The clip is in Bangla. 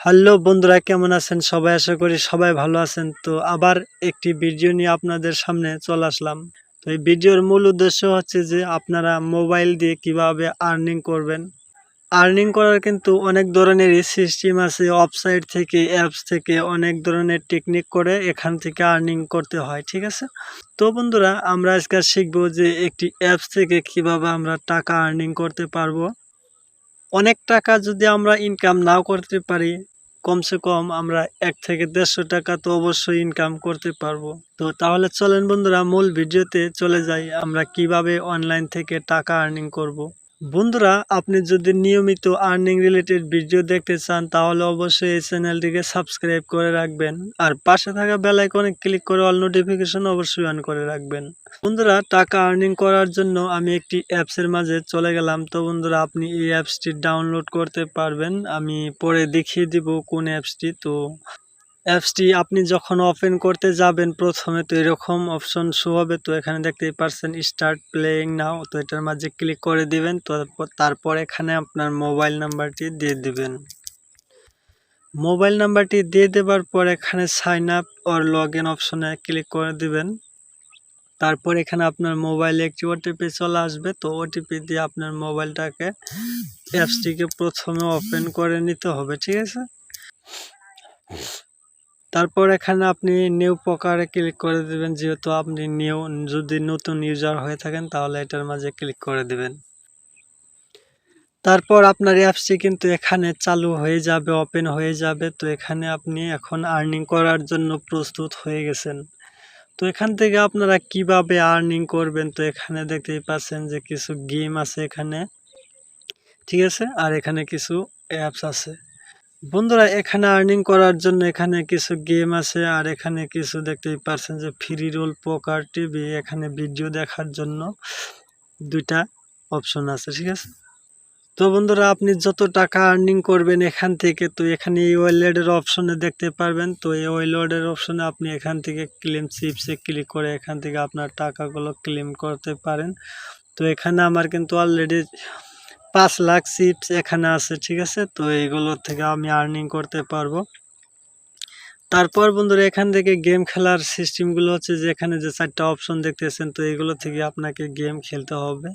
হ্যালো বন্ধুরা, কেমন আছেন? সবাই আশা করি সবাই ভালো আছেন। তো আবার একটি ভিডিও নিয়ে আপনাদের সামনে চলে আসলাম। তো এই ভিডিওর মূল উদ্দেশ্য হচ্ছে যে আপনারা মোবাইল দিয়ে কীভাবে আর্নিং করবেন। আর্নিং করার কিন্তু অনেক ধরনেরই সিস্টেম আছে। ওয়েবসাইট থেকে অ্যাপস থেকে অনেক ধরনের টেকনিক করে এখান থেকে আর্নিং করতে হয়, ঠিক আছে? তো বন্ধুরা, আমরা আজকে শিখব যে একটি অ্যাপস থেকে কীভাবে আমরা টাকা আর্নিং করতে পারব। অনেক টাকা যদি আমরা ইনকাম নাও করতে পারি কমসে কম আমরা এক থেকে দেড়শো টাকা তো অবশ্যই ইনকাম করতে পারব তো তাহলে চলেন বন্ধুরা, মূল ভিডিওতে চলে যাই আমরা কীভাবে অনলাইন থেকে টাকা আর্নিং করব। বন্ধুরা, আপনি যদি নিয়মিত আর্নিং রিলেটেড ভিডিও দেখতে চান, তাহলে অবশ্যই এই চ্যানেলটিকে সাবস্ক্রাইব করে রাখবেন। আর পাশে থাকা বেল আইকনে ক্লিক করে অল নোটিফিকেশন অবশ্যই অন করে রাখবেন। বন্ধুরা, টাকা আর্নিং করার জন্য আমি একটি অ্যাপসের মাঝে চলে গেলাম। তো বন্ধুরা, আপনি এই অ্যাপসটি ডাউনলোড করতে পারবেন। আমি পরে দেখিয়ে দিব কোন অ্যাপসটি তো অ্যাপসটি আপনি যখন ওপেন করতে যাবেন প্রথমে, তো এরকম অপশন শো হবে। তো এখানে দেখতেই পারছেন স্টার্ট প্লেয়িং নাও তো এটার মাঝে ক্লিক করে দিবেন, তো তারপর এখানে আপনার মোবাইল নাম্বারটি দিয়ে দিবেন। মোবাইল নাম্বারটি দিয়ে দেওয়ার পর এখানে sign up or log in অপশনে ক্লিক করে দিবেন। তারপর এখানে আপনার মোবাইলে একটি ওটিপি চলে আসবে, তো ওটিপি দিয়ে আপনার মোবাইলটাকে অ্যাপসটিকে প্রথমে ওপেন করে নিতে হবে, ঠিক আছে? তারপর এখানে আপনি নিউ প্রকারে ক্লিক করে দিবেন, যেহেতু আপনি নিউ যদি নতুন ইউজার হয়ে থাকেন, তাহলে এটার মাঝে ক্লিক করে দিবেন। তারপর আপনার অ্যাপসটি কিন্তু এখানে চালু হয়ে যাবে ওপেন হয়ে যাবে। তো এখানে আপনি এখন আর্নিং করার জন্য প্রস্তুত হয়ে গেছেন। তো এখান থেকে আপনারা কীভাবে আর্নিং করবেন? তো এখানে দেখতেই পাচ্ছেন যে কিছু গেম আছে এখানে। ঠিক আছে? আর এখানে কিছু অ্যাপস আছে। বন্ধুরা, এখানে আর্নিং করার জন্য এখানে কিছু গেম আছে, আর এখানে কিছু দেখতেই পারছেন যে ফ্রি রোল পোকার টিভি এখানে ভিডিও দেখার জন্য দুইটা অপশন আছে, ঠিক আছে? তো বন্ধুরা, আপনি যত টাকা আর্নিং করবেন এখান থেকে, তো এখানে এই ওয়েলেডের অপশনে দেখতে পারবেন, তো এই ওয়েলেডের অপশনে আপনি এখান থেকে ক্লেম চিপসে ক্লিক করে এখান থেকে আপনার টাকাগুলো ক্লেম করতে পারেন। তো এখানে আমার কিন্তু অলরেডি পাঁচ লাখ চিপস এখানে আছে, ঠিক আছে? তো এইগুলো থেকে আমি আর্নিং করতে পারব। তারপর বন্ধুরা, এখান থেকে গেম খেলার সিস্টেমগুলো হচ্ছে যে এখানে যে চারটা অপশন দেখতেছেন, তো এগুলো থেকে আপনাকে গেম খেলতে হবে।